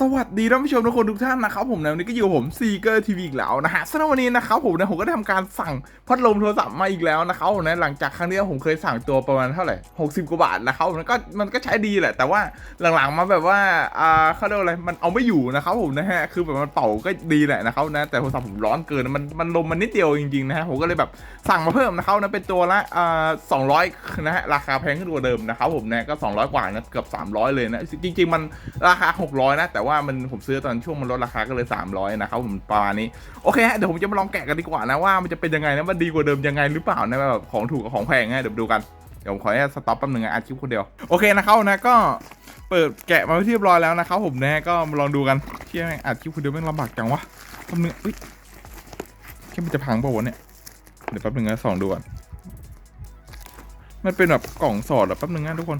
สวัสดีท่านผู้ชมทุกคนทุกท่านนะครับผมในวันนี้ก็อยู่กับผมซีเกอร์ทีวีอีกแล้วนะฮะสำหรับวันนี้นะครับผมนะผมก็ได้ทำการสั่งพัดลมโทรศัพท์มาอีกแล้วนะครับผมนะหลังจากครั้งที่ผมเคยสั่งตัวประมาณเท่าไหร่60กว่าบาทนะครับผมก็มันก็ใช้ดีแหละ แต่ว่าหลังๆมาแบบว่าอ่าเขาเรียกว่าอะไรมันเอาไม่อยู่นะครับผมนะฮะคือแบบมันเป่าก็ดีแหละนะครับนะแต่โทรศัพท์ผมร้อนเกินมันมันลมมันนิดเดียวจริงๆนะฮะผมก็เลยแบบสั่งมาเพิ่มนะครับนะเป็นตัวละอ่า200นะฮะราคาแพงขึ้นกว่าเดิมนะครับผมนะก็200กว่านะเกือบ300 เลยนะจริง ๆ มันราคา 600นะแต่ว่ามันผมซื้อตอนช่วงมันลดราคาก็เลย 300 นะครับผมประมาณนี้ โอเคฮะเดี๋ยวผมจะมาลองแกะกันดีกว่านะว่ามันจะเป็นยังไงนะมันดีกว่าเดิมยังไงหรือเปล่านะแบบของถูกกับของแพงไงเดี๋ยวดูกันเดี๋ยวผมขออนุญาตสต็อปแป๊บนึงนะอัดคลิปคนเดียวโอเคนะครับนะก็เปิดแกะมาเป็นที่เรียบร้อยแล้วนะครับผมนะก็มาลองดูกันเที่ยแม่งอัดคลิปคนเดียวแม่งลำบากจังวะแป๊บนึงเอ้ยแค่มันจะพังป่าวะเนี่ยเดี๋ยวแป๊บนึงนะส่องดูก่อนมันเป็นแบบกล่องสอดเหรอแป๊บนึงนะทุกคน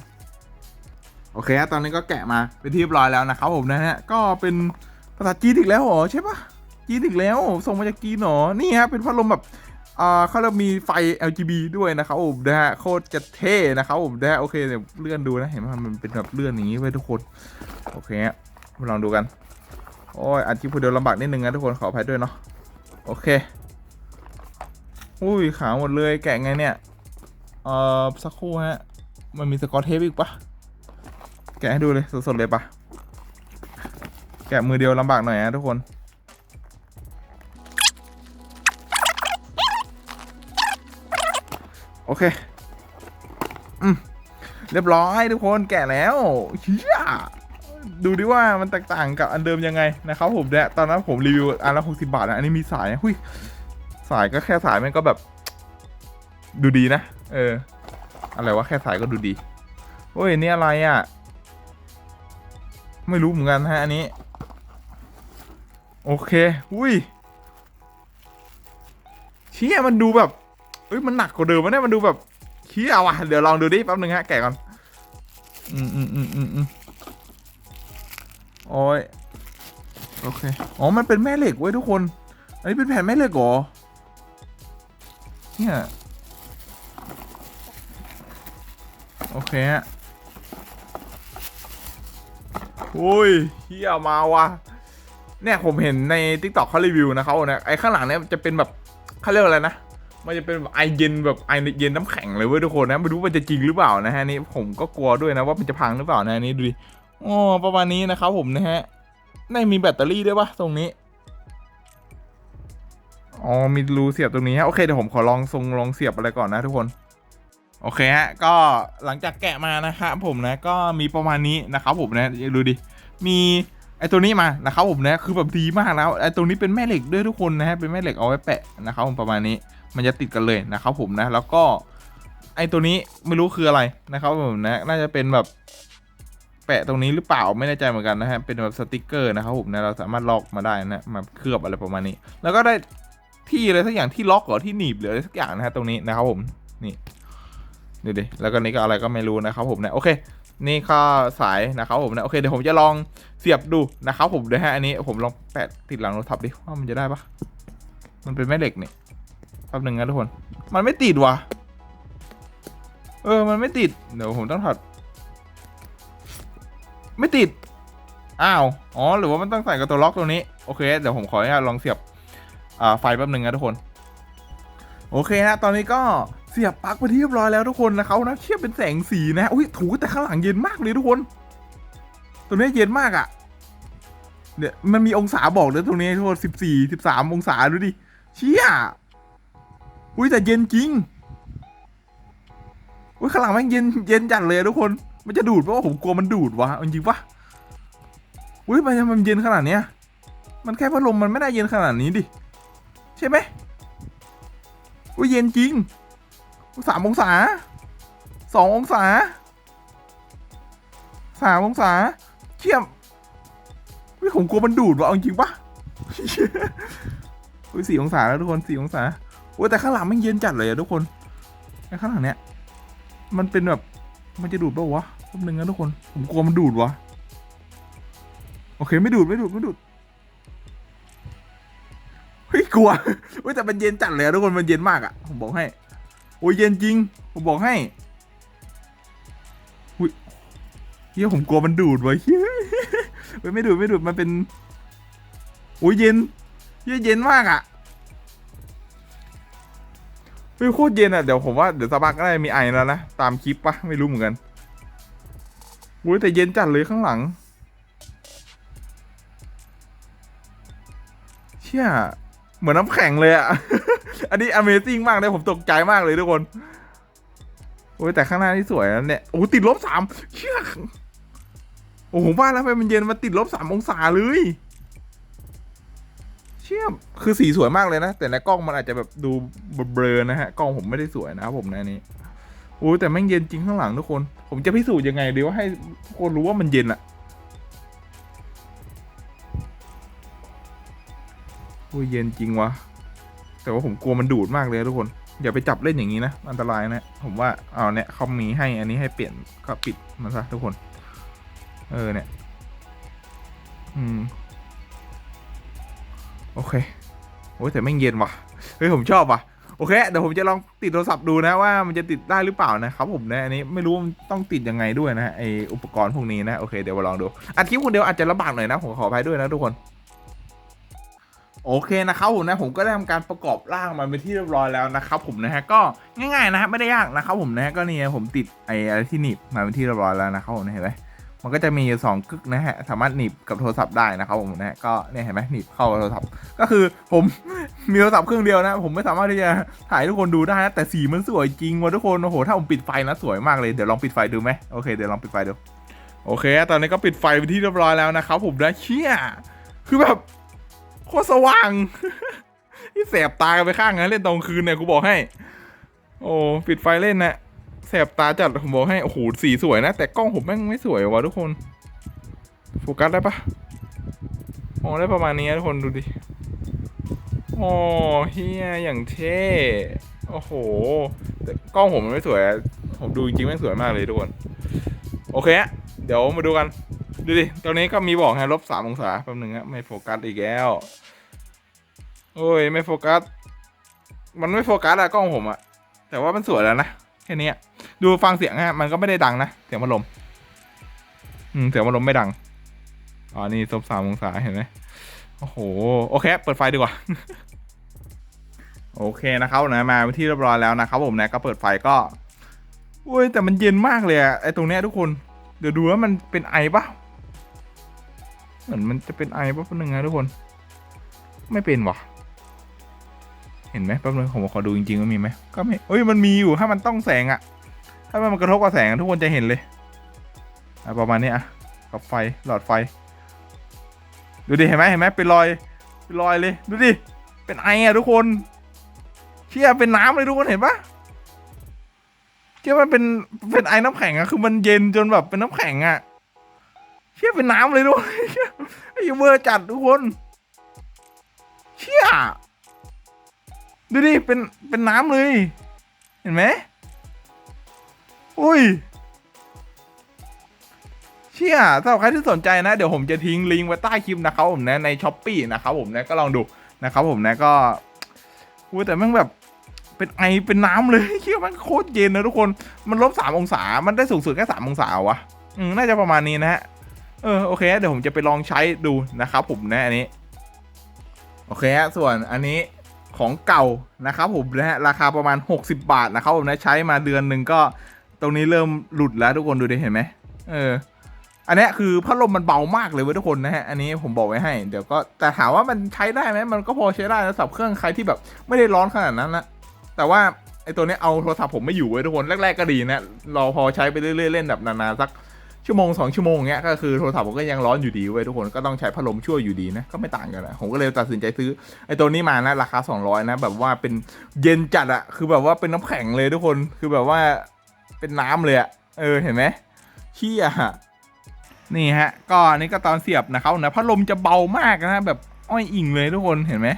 โอเคฮะตอนนี้ก็แกะมาเป็นที่เรียบร้อยแล้วนะครับผมนะฮะก็เป็นภาษาจีนอีกแล้วเหรอใช่ปะจีนอีกแล้วส่งมาจากจีนเหรอนี่ฮะเป็นพัดลมแบบอ่าเขาเรียกมีไฟ LGB ด้วยนะครับผมนะฮะโคตรจะเท่นะครับผมนะฮะโอเคเดี๋ยวเลื่อนดูนะเห็นไหมมันเป็นแบบเลื่อนอย่างนี้ไว้ทุกคนโอเคฮะมาลองดูกันโอ้ยอัดคลิปเดียวลำบากนิดนึงนะทุกคนขออภัยด้วยเนาะโอเคอุ้ยขาวหมดเลยแกะไงเนี่ยเอ่อสักครู่ฮะมันมีสกอตเทปอีกปะ แกะให้ดูเลยสดๆเลยปะแกะมือเดียวลำบากหน่อยนะทุกคนโอเคอืมเรียบร้อยทุกคนแกะแล้วเฮียดูดิว่ามันแตกต่างกับอันเดิมยังไงนะครับผมเนี่ยตอนนั้นผมรีวิวอันละหกสิบาทนะอันนี้มีสายนะหุยสายก็แค่สายมันก็แบบ ดูดีนะ เออ อะไรวะแค่สายก็ดูดีโอ้ยนี่อะไรอะ ไม่รู้เหมือนกันฮะอันนี้ โอเค อุ้ยเชี่ยมันดูแบบเอ้ยมันหนักกว่าเดิมวะเนี่ยมันดูแบบเชี่ยว่ะเดี๋ยวลองดูดิแป๊บนึงฮะแกะก่อนอืมอืมอืมอืมอืมโอ้ยโอเคอ๋อมันเป็นแม่เหล็กเว้ยทุกคน อันนี้เป็นแผ่นแม่เหล็กเหรอเนี่ยโอเคฮะ อ้ยเฮียมาว่ะเนี่ยผมเห็นใน t ิ k t o k เขารีวิวนะเขาเนี่ยไอ้ข้างหลังเนี่ยจะเป็นแบบเขาเรียกว่าอะไรนะมันจะเป็นแบบไอเย็นแบบไอเย็นน้ำแข็งเลยเว้ยทุกคนนะไม่รู้มันจะจริงหรือเปล่านะฮะนี่ผมก็กลัวด้วยนะว่ามันจะพังหรือเปล่านะนี่ดูดิโอ้ประมาณนี้นะครับผมนะฮะในมีแบตเตอรี่ด้วยปะตรงนี้อ๋อมีรูเสียบตรงนี้ฮะโอเคเดี๋ยวผมขอลองทรงลองเสียบอะไรก่อนนะทุกคน โอเคฮะ ก็หลังจากแกะมานะครับผมนะ ก็มีประมาณนี้นะครับผมนะดูดิ มีไอตัวนี้มานะครับผมนะคือแบบดีมากแล้วไอตัวนี้เป็นแม่เหล็กด้วยทุกคนนะฮะเป็นแม่เหล็กเอาไว้แปะนะครับผมประมาณนี้มันจะติดกันเลยนะครับผมนะ แล้วก็ไอตัวนี้ไม่รู้คืออะไรนะครับผมนะน่าจะเป็นแบบแปะตรงนี้หรือเปล่าไม่แน่ใจเหมือนกันนะฮะเป็นแบบสติกเกอร์นะครับผมนะเราสามารถล็อกมาได้นะมาเคลือบอะไรประมาณนี้ แล้วก็ได้ที่อะไรสักอย่างที่ล็อกหรือที่หนีบหรืออะไรสักอย่างนะฮะตรงนี้นะครับผมนี่ ดูดิ แล้วก็นี่ก็อะไรก็ไม่รู้นะครับผมเนี่ยโอเค นี่ก็สายนะครับผมนะโอเคเดี๋ยวผมจะลองเสียบดูนะครับผมเดี๋ยวให้อันนี้ผมลองแปะติดหลังรถทับดิว่ามันจะได้ปะมันเป็นแม่เหล็กนี่แป๊บหนึ่งนะทุกคน มันไม่ติดว่ะ เออ มันไม่ติด เดี๋ยวผมต้องถอด ไม่ติด อ้าว อ๋อ หรือว่ามันต้องใส่กับตัวล็อกตรงนี้ โอเค เดี๋ยวผมขออนุญาตลองเสียบ อ่า ไฟแป๊บหนึ่งนะทุกคน โอเคฮะ ตอนนี้ก็เสียบปลั๊กไปที่เรียบร้อยแล้วทุกคนนะเขานะเทียบเป็นแสงสีนะอุ้ยถูแต่ข้างหลังเย็นมากเลยทุกคนตัวนี้เย็นมากอะ่ะเนี่ยมันมีองศาบอกเลยตรงนี้ทุกคนสิบสี่สิบสามองศาดูดิเชี่ยอุ้ยแต่เย็นจริงอุ้ยข้างหลังม่งเย็นเย็นจัดเลยทุกคน มันจะดูดเพราะว่าผมกลัวมันดูดวะจริงปะอุ้ยมันมันเย็นขนาดเนี้ยมันแค่พัดลมมันไม่ได้เย็นขนาดนี้ดิใช่ไหม อุ้ยเย็นจริงสามองศาสององศาสามองศาเชี่ยมวิผมกลัวมันดูดว่ะเอาจริงปะอุ้ยสี่องศาแล้วทุกคนสี่องศาโอ้แต่ข้างหลังมันเย็นจัดเลยอะทุกคนไอ้ข้างหลังเนี้ยมันเป็นแบบมันจะดูดป่าวะแป๊บนึงนะทุกคน ผมกลัวมันดูดวะโอเคไม่ดูดไม่ดูดไม่ดูด กลัวเฮ้ยแต่มันเย็นจัดเลยทุกคนมันเย็นมากอะผมบอกให้โอ้ยเย็นจริง ผมบอกให้หุ้ยเฮียผมกลัวมันดูดไว้เฮียเฮ้ยไม่ดูดไม่ดูดมันเป็นโอ้ยเย็นเย็นเย็นมากอะ่ะเฮ้ยโคตรเย็นอะ่ะเดี๋ยวผมว่าเดี๋ยวสักพักก็ได้มีไอแล้วนะตามคลิปปะไม่รู้เหมือนกันอุ้ยแต่เย็นจัดเลยข้างหลังเชี่ย เหมือนน้ำแข็งเลยอะอันนี้ Amazing มากเลยผมตกใจมากเลยทุกคน โอ้ยแต่ข้างหน้านี่สวยนะเนี่ยโอ้ติดลบสามเชี่ยโอ้โหว่าแล้วไมมันเย็นมาติดลบสามองศาเลย เชี่ยคือสีสวยมากเลยนะ แต่ในกล้องมันอาจจะแบบดูเบลอนะฮะกล้องผมไม่ได้สวยนะครับผมในะนี้โอ้ยแต่แม่งเย็นจริงข้างหลังทุกคน ผมจะพิสูจน์ยังไงดีว่าให้ทุกคนรู้ว่ามันเย็นอะ อ้ยเย็นจริงวะ แต่ว่าผมกลัวมันดูดมากเลยทุกคน อย่าไปจับเล่นอย่างนี้นะ อันตรายนะ ผมว่า เอาเนี่ยเขามีให้ อันนี้ให้เปลี่ยนก็ปิดมันซะทุกคน เออเนี่ย อืม โอเค โอ้ยแต่ไม่เย็นว่ะ เฮ้ยผมชอบว่ะ โอเค เดี๋ยวผมจะลองติดโทรศัพท์ดูนะว่ามันจะติดได้หรือเปล่านะครับผมนะ อันนี้ไม่รู้มันต้องติดยังไงด้วยนะฮะไออุปกรณ์พวกนี้นะ โอเค เดี๋ยวมาลองดูอัดคลิปคนเดียวอาจจะลำบากหน่อยนะ ผมขออภัยด้วยนะทุกคน โอเคนะครับผมนะผมก็ได้ทำการประกอบร่างมันเป็นที่เรียบร้อยแล้วนะครับผมนะฮะก็ง่ายๆนะฮะไม่ได้ยากนะครับผมนะฮะก็นี่ผมติดไอ้อะไรที่หนีบมาเป็นที่เรียบร้อยแล้วนะครับผมเห็นไหมมันก็จะมีสองกึกนะฮะสามารถหนีบกับโทรศัพท์ได้นะครับผมนะฮะก็เนี่ยเห็นไหมหนีบเข้ากับโทรศัพท์ ก็คือผมมีโทรศัพท์เครื่องเดียวนะ ผมไม่สามารถที่จะถ่ายทุกคนดูได้นะแต่สีมันสวยจริงว่ะทุกคนโอ้โหถ้าผมปิดไฟนะสวยมากเลยเดี๋ยวลองปิดไฟดูไหมโอเคเดี๋ยวลองปิดไฟดูโอเค ตอนนี้ก็ปิดไฟเป็นที่เรียบร้อยแล้วนะครับผมนะเชี่ยคือแบบ คตรสว่าง ที่แสบตากันไปข้างนะเล่นตอนคืนเนี่ยกูบอกให้ โอ้ปิดไฟเล่นนะแสบตาจัดผมบอกให้โอ้โหสีสวยนะ แต่กล้องผมแม่งไม่สวยวะทุกคน โฟกัสได้ปะโอ้ได้ประมาณนี้นะทุกคนดูดิโอ้เฮียอย่างเท่โอ้โหแต่กล้องผมมันไม่สวย ผมดูจริงๆแม่งสวยมากเลยทุกคน โอเคอะเดี๋ยวมาดูกัน ดูดิตอนนี้ก็มีบอกให้ลบสามองศาแป๊บหนึงฮะไม่โฟกัสอีกแล้ว โอ้ย ไม่โฟกัส มันไม่โฟกัสอะกล้องผมอะแต่ว่ามันสวยแล้วนะแค่นี้ดูฟังเสียงฮะมันก็ไม่ได้ดังนะเสียงพัดลมอืมเสียงพัดลมไม่ดังอ๋อนี่ลบสามองศาเห็นไหมโอ้โหโอเค เปิดไฟดีกว่าโอเคนะครับนะมาที่เรียบร้อยแล้วนะครับผมนะก็เปิดไฟก็อุ้ยแต่มันเย็นมากเลยอะไอตรงเนี้ยทุกคน เดี๋ยวดูว่ามันเป็นไอปะ มือนมันจะเป็นไอปะแป๊บนึงนะทุกคน ไม่เป็นวะเห็นไหมแป๊บนึงผมขอดูจริงๆว่ามีไหมก็ไม่เอ้ยมันมีอยู่ถ้ามันต้องแสงอะถ้ามันกระทบกับแสงทุกคนจะเห็นเลยอะประมาณนี้อะกับไฟหลอดไฟ ดูดิเห็นไหมเห็นไหมเป็นรอยเป็นรอยเลยดูดิเป็นไออะทุกคนเชี่ยเป็นน้ำเลยทุกคนเห็นปะเชี่ยมันเป็นเป็นไอน้ำแข็งอะคือมันเย็นจนแบบเป็นน้ำแข็งอะเชี่ยเป็นน้ำเลยด้วย ไอ้เวอร์จัดทุกคนเชี่ยดูดิเป็นเป็นน้ำเลย เห็นไหมอุ้ยเชี่ยสำหรับใครที่สนใจนะ เดี๋ยวผมจะทิ้งลิงก์ไว้ใต้คลิปนะครับผมนะในช้อปปีนะครับผมนะก็ลองดูนะครับผมนะก็อุ้ยแต่แม่งแบบเป็นไอเป็นน้ำเลยเชี่ยมันโคตรเย็นนะทุกคน มันลบสามองศา มันได้สูงสุดแค่สามองศาวะ อืมน่าจะประมาณนี้นะฮะ เออโอเคเดี๋ยวผมจะไปลองใช้ดูนะครับผมนะอันนี้ โอเคฮะส่วนอันนี้ของเก่านะครับผมนะฮะราคาประมาณ 60 บาทนะครับผมนะใช้มาเดือนหนึ่งก็ตรงนี้เริ่มหลุดแล้วทุกคนดูดิเห็นไหมเออ อันนี้คือพัดลมมันเบามากเลยเว้ยทุกคนนะฮะอันนี้ผมบอกไว้ให้ เดี๋ยวก็แต่ถามว่ามันใช้ได้ไหมมันก็พอใช้ได้นะสำหรับเครื่องใครที่แบบไม่ได้ร้อนขนาดนั้นนะแต่ว่าไอ้ตัวนี้เอาโทรศัพท์ผมไม่อยู่เว้ยทุกคนแรกๆก็ดีนะรอพอใช้ไปเรื่อยๆเล่นแบบนานๆสัก ชั่วโมงสองชั่วโมงเงี้ยก็คือโทรศัพท์ผมก็ยังร้อนอยู่ดีเว้ยทุกคนก็ต้องใช้พัดลมช่วยอยู่ดีนะก็ไม่ต่างกันนะผมก็เลยตัดสินใจซื้อไอ้ตัวนี้มานะราคา 200 นะ แบบว่าเป็นเย็นจัดอะคือแบบว่าเป็นน้ำแข็งเลยทุกคนคือแบบว่าเป็นน้ำเลยอะเออเห็นไหมเชี่ยนี่ฮะก็อันนี้ก็ตอนเสียบนะครับนะพัดลมจะเบามากนะแบบอ้อยอิงเลยทุกคนเห็นไหม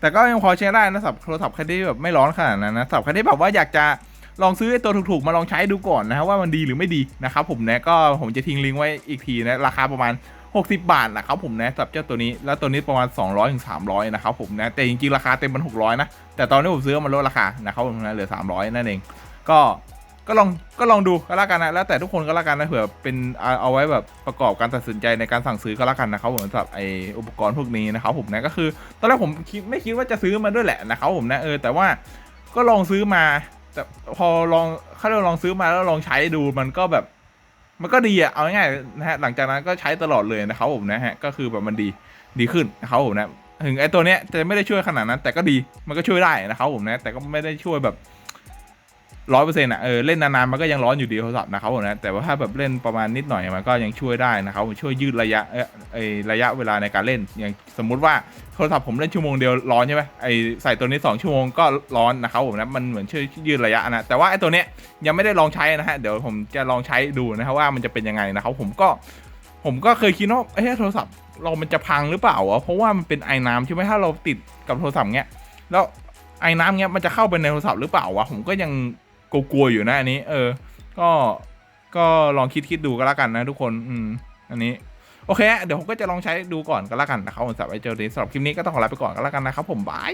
แต่ก็ยังพอใช้ได้นะสำหรับโทรศัพท์ใครที่แบบไม่ร้อนขนาดนั้นนะสำหรับใครที่แบบว่าอยากจะ ลองซื้อไอ้ตัวถูกๆ มาลองใช้ดูก่อนนะฮะว่ามันดีหรือไม่ดีนะครับผมนะก็ผมจะทิ้งลิงก์ไว้อีกทีนะราคาประมาณ 60 บาทนะครับผมนะสำหรับเจ้าตัวนี้แล้วตัวนี้ประมาณ 200ถึง300นะครับผมนะแต่จริงๆราคาเต็มมัน600นะแต่ตอนนี้ผมซื้อมันลดราคานะครับผมนะเหลือ 300 นั่นเอง ก็ก็ลองก็ลองดูก็แล้วกันนะแล้วแต่ทุกคนก็แล้วกันนะเผื่อเป็นเอาเอาไว้แบบประกอบการตัดสินใจในการสั่งซื้อก็แล้วกันนะครับผมสำหรับไออุปกรณ์พวกนี้นะครับผมนะก็คือ ตอนแรกผมคิดไม่คิดว่าจะซื้อมาด้วยแหละนะครับผมนะเออแต่ว่าก็ลองซื้อมา แต่พอลองเขาเรียกลองซื้อมาแล้วลองใช้ดูมันก็แบบ มันก็ดีอะเอาง่ายๆนะฮะหลังจากนั้นก็ใช้ตลอดเลยนะครับผมนะฮะก็คือแบบมันดีดีขึ้นนะครับผมนะถึงไอตัวเนี้ยจะไม่ได้ช่วยขนาดนั้น แต่ก็ดีมันก็ช่วยได้นะครับผมนะแต่ก็ไม่ได้ช่วยแบบ ร้อยเปอร์เซ็นต์อะเออเล่นนานๆมันก็ยังร้อนอยู่ดีโทรศัพท์นะครับผมนะแต่ว่าถ้าแบบเล่นประมาณนิดหน่อยมันก็ยังช่วยได้นะครับผมช่วยยืดระยะเออไอระยะเวลาในการเล่นอย่างสมมุติว่าโทรศัพท์ผมเล่นชั่วโมงเดียวร้อนใช่ไหมไอใส่ตัวนี้สองชั่วโมงก็ร้อนนะครับผมนะมันเหมือนช่วยยืดระยะนะแต่ว่าไอตัวเนี้ยยังไม่ได้ลองใช้นะฮะเดี๋ยวผมจะลองใช้ดูนะครับว่ามันจะเป็นยังไงนะครับผมก็ผมก็เคยคิดว่าเอ้โทรศัพท์เรามันจะพังหรือเปล่าวะเพราะว่ามันเป็นไอ้น้ำใช่ไหมถ้าเราติดกับโทรศัพท์เงี้ยแล้วไอ้น้ำเงี้ยมันจะเข้าไปในโทรศัพท์หรือเปล่าวะผมก็ยัง กลัวๆอยู่นะอันนี้ เออ ก็ก็ลองคิดคิดดูก็แล้วกันนะทุกคน อืม อันนี้ โอเค เดี๋ยวผมก็จะลองใช้ดูก่อนก็แล้วกันนะครับผมสำหรับไอเจลนี้สำหรับคลิปนี้ก็ต้องขอลาไปก่อนก็แล้วกันนะครับผมบาย